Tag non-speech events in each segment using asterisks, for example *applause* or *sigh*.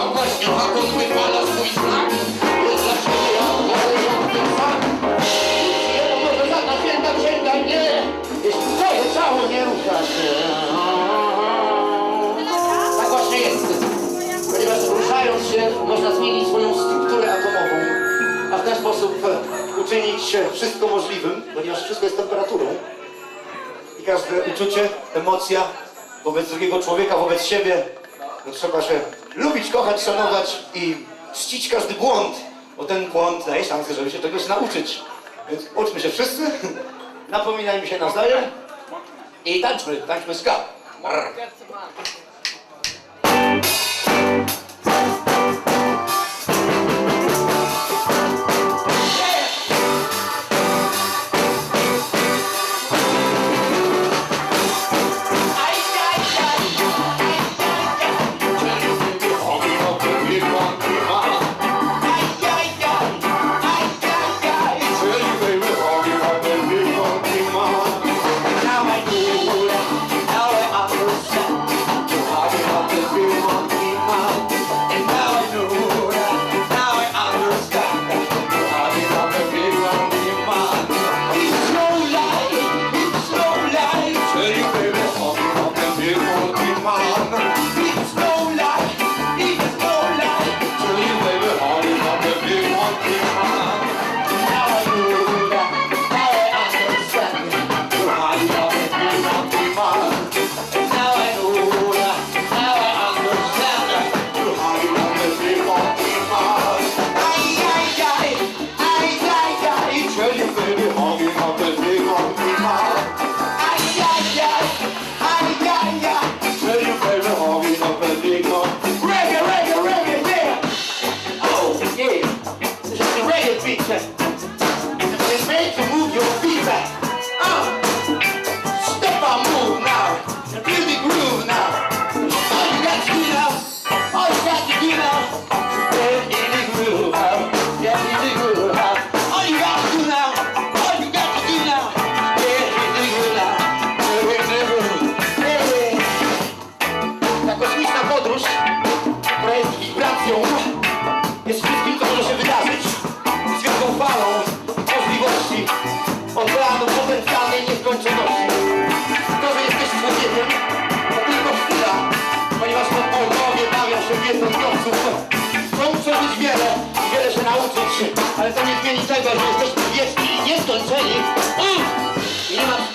A właśnie, Hakon wypala swój znak, to dlaczego ja wolę jak ten sam? Nie, no może żadna święta księga nie, jeśli twoje ciało nie rusza się. Tak właśnie jest, ponieważ ruszając się można zmienić swoją strukturę atomową, a w ten sposób uczynić wszystko możliwym, ponieważ wszystko jest temperaturą i każde uczucie, emocja wobec drugiego człowieka, wobec siebie, no trzeba się lubić, kochać, szanować i czcić każdy błąd, bo ten błąd daje szansę, żeby się czegoś nauczyć. Więc uczmy się wszyscy, *laughs* napominajmy się nawzajem i tańczmy, tańczmy ska. Brr.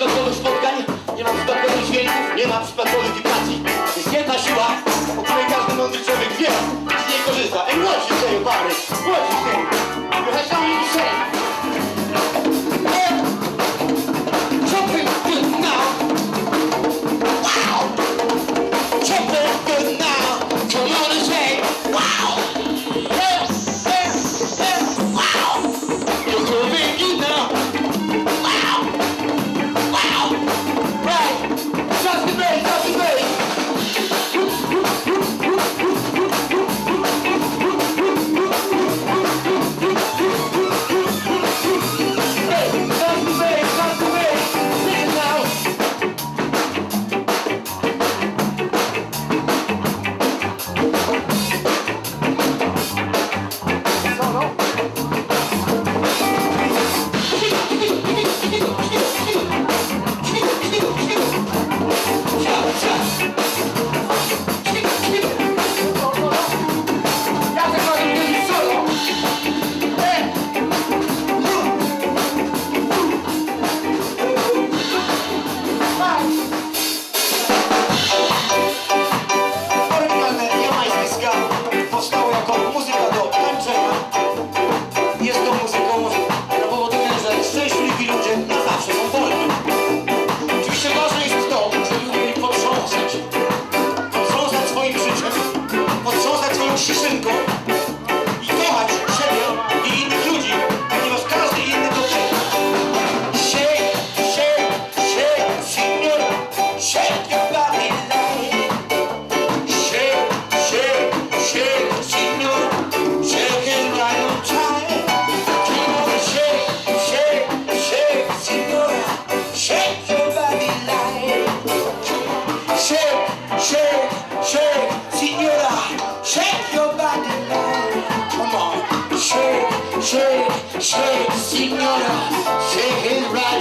przypadkowych spotkań, nie mam przypadkowych dźwięków, nie mam przypadkowych wibracji. Jest jedna siła, o której każdy mądry człowiek wie, z niej korzysta. Ej, Emotion, pary.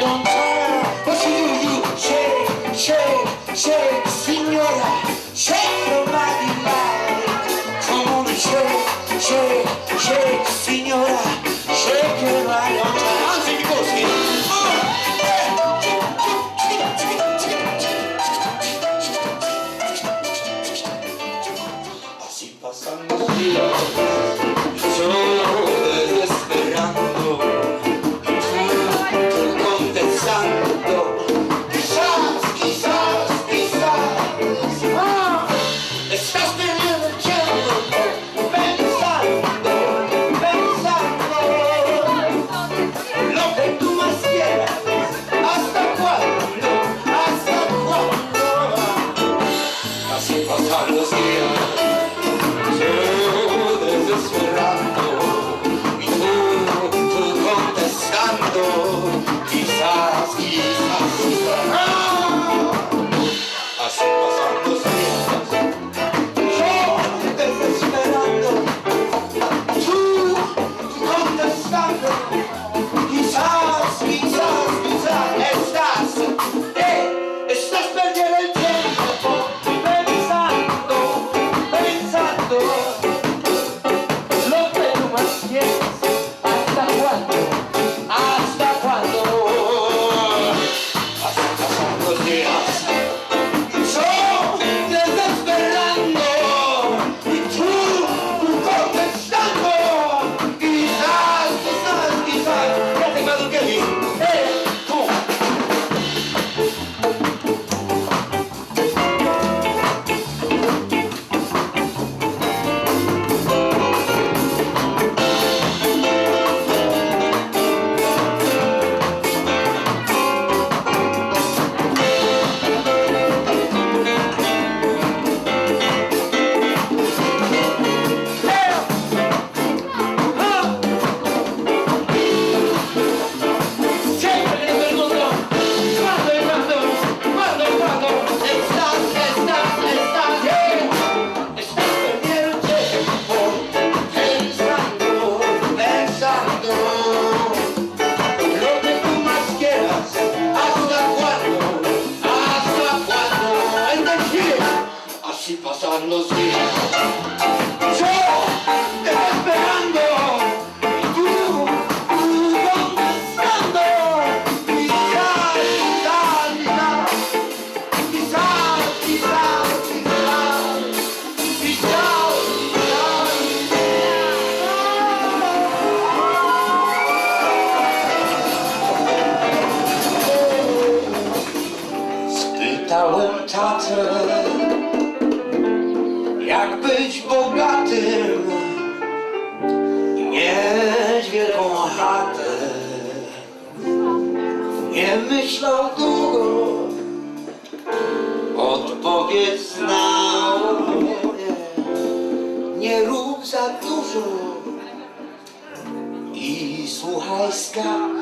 don't care. What you signora, shake your body like. Come on and shake, shake, shake, signora, shake Así pasan los días. Yo esperando, Tower Tartar. myślał długo. Odpowiedź znał Nie rób za dużo. I słuchaj skarb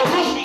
Jesús